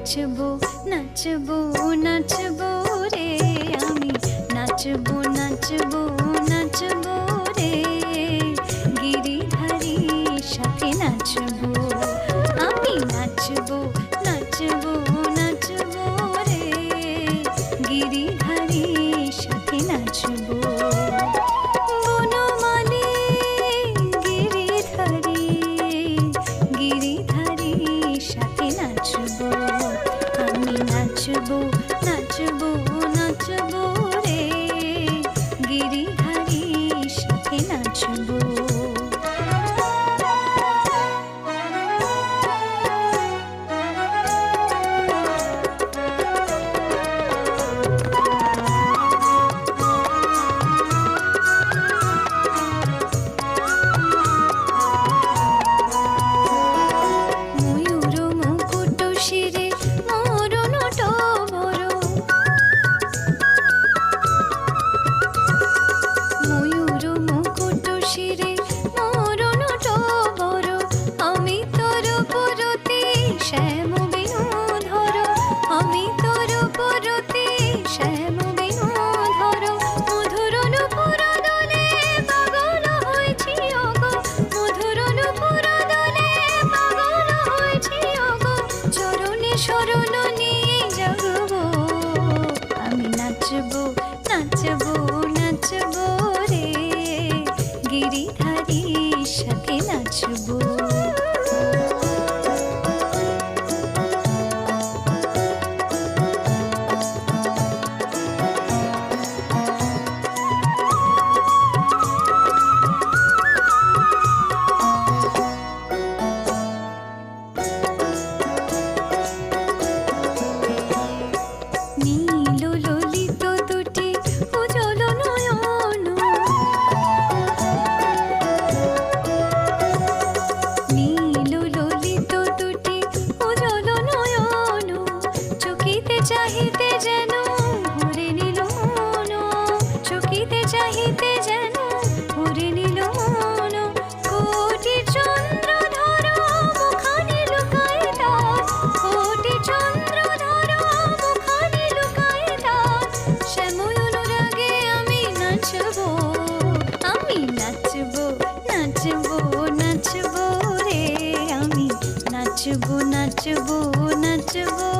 নাচবো নাচবো নাচবো রে আমি। নাচবো নাচবো আমি যেন ভরে নিল চকিতে চাহিতে যেন ভরে নিল আমি নাচবো আমি নাচবো নাচবো নাচবো রে, আমি নাচবো নাচবো নাচবো।